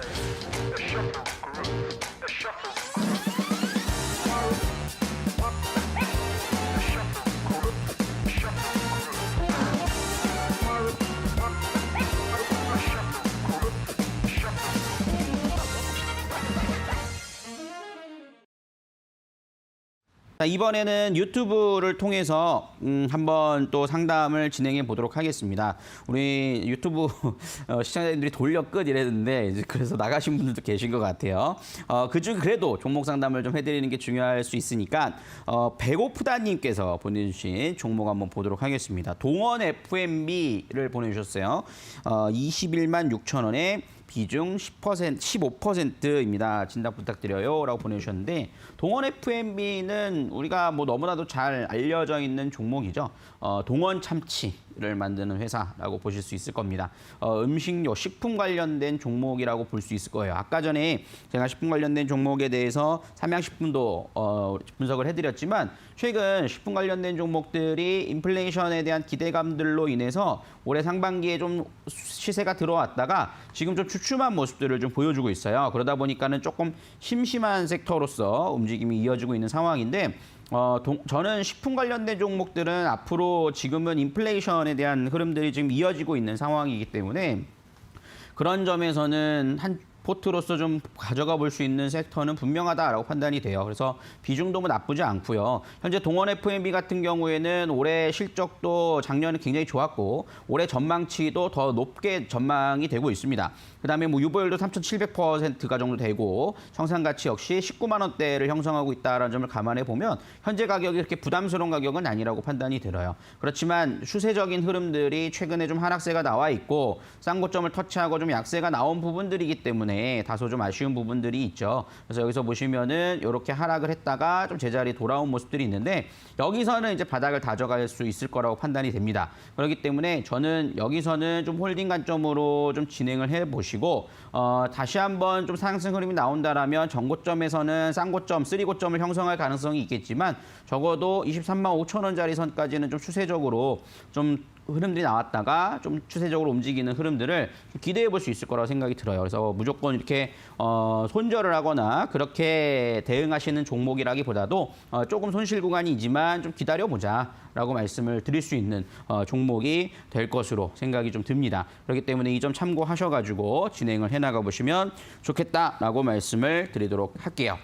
자, 이번에는 유튜브를 통해서 음, 한번 또 상담을 진행해 보도록 하겠습니다. 우리 유튜브 어, 시청자님들이 돌려 끝 이랬는데 이제 그래서 나가신 분들도 계신 것 같아요. 어, 그중 그래도 종목 상담을 좀 해드리는 게 중요할 수 있으니까 어, 배고프다님께서 보내주신 종목 한번 보도록 하겠습니다. 동원 FMB를 보내주셨어요. 어, 21만 6천 원에 비중 10% 15%입니다. 진단 부탁드려요 라고 보내주셨는데 동원 FMB는 우리가 뭐 너무나도 잘 알려져 있는 종목이죠. 어, 동원 참치 를 만드는 회사라고 보실 수 있을 겁니다. 어, 음식료, 식품 관련된 종목이라고 볼 수 있을 거예요. 아까 전에 제가 식품 관련된 종목에 대해서 삼양식품도 어, 분석을 해드렸지만 최근 식품 관련된 종목들이 인플레이션에 대한 기대감들로 인해서 올해 상반기에 좀 시세가 들어왔다가 지금 좀 주춤한 모습들을 좀 보여주고 있어요. 그러다 보니까는 조금 심심한 섹터로서 움직임이 이어지고 있는 상황인데 어, 동- 저는 식품 관련된 종목들은 앞으로 지금은 인플레이션에 대한 흐름들이 지금 이어지고 있는 상황이기 때문에 그런 점에서는 한 포트로서 좀 가져가 볼 수 있는 섹터는 분명하다라고 판단이 돼요. 그래서 비중도 뭐 나쁘지 않고요. 현재 동원 FMB 같은 경우에는 올해 실적도 작년에 굉장히 좋았고 올해 전망치도 더 높게 전망이 되고 있습니다. 그다음에 뭐 유보율도 3,700%가 정도 되고 청산 가치 역시 19만 원대를 형성하고 있다라는 점을 감안해 보면 현재 가격이 그렇게 부담스러운 가격은 아니라고 판단이 들어요. 그렇지만 추세적인 흐름들이 최근에 좀 하락세가 나와 있고 쌍고점을 터치하고 좀 약세가 나온 부분들이기 때문에 다소 좀 아쉬운 부분들이 있죠. 그래서 여기서 보시면은 이렇게 하락을 했다가 좀 제자리 돌아온 모습들이 있는데 여기서는 이제 바닥을 다져갈 수 있을 거라고 판단이 됩니다. 그렇기 때문에 저는 여기서는 좀 홀딩 관점으로 좀 진행을 해 보시고 어, 다시 한번 좀 상승 흐름이 나온다라면 전고점에서는 쌍고점, 쓰리고점을 형성할 가능성이 있겠지만 적어도 23만 5천 원짜리 선까지는 좀 추세적으로 좀 흐름들이 나왔다가 좀 추세적으로 움직이는 흐름들을 좀 기대해 볼 수 있을 거라고 생각이 들어요. 그래서 무조건 이렇게 어, 손절을 하거나 그렇게 대응하시는 종목이라기보다도 어, 조금 손실 구간이지만 좀 기다려 보자라고 말씀을 드릴 수 있는 어, 종목이 될 것으로 생각이 좀 듭니다. 그렇기 때문에 이 점 참고하셔가지고 진행을 해 나가 보시면 좋겠다라고 말씀을 드리도록 할게요.